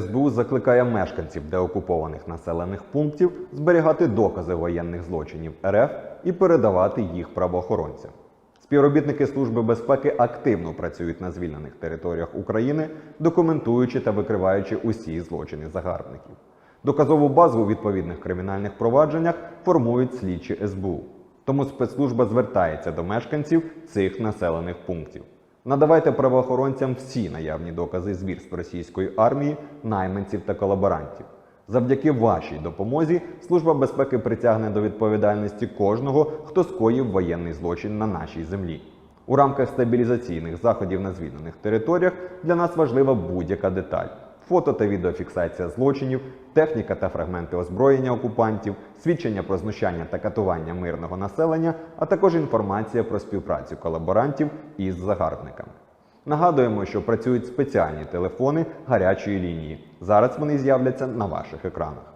СБУ закликає мешканців деокупованих населених пунктів зберігати докази воєнних злочинів РФ і передавати їх правоохоронцям. Співробітники Служби безпеки активно працюють на звільнених територіях України, документуючи та викриваючи усі злочини загарбників. Доказову базу у відповідних кримінальних провадженнях формують слідчі СБУ. Тому спецслужба звертається до мешканців цих населених пунктів. Надавайте правоохоронцям всі наявні докази звірств російської армії, найманців та колаборантів. Завдяки вашій допомозі Служба безпеки притягне до відповідальності кожного, хто скоїв воєнний злочин на нашій землі. У рамках стабілізаційних заходів на звільнених територіях для нас важлива будь-яка деталь: фото та відеофіксація злочинів, техніка та фрагменти озброєння окупантів, свідчення про знущання та катування мирного населення, а також інформація про співпрацю колаборантів із загарбниками. Нагадуємо, що працюють спеціальні телефони гарячої лінії. Зараз вони з'являться на ваших екранах.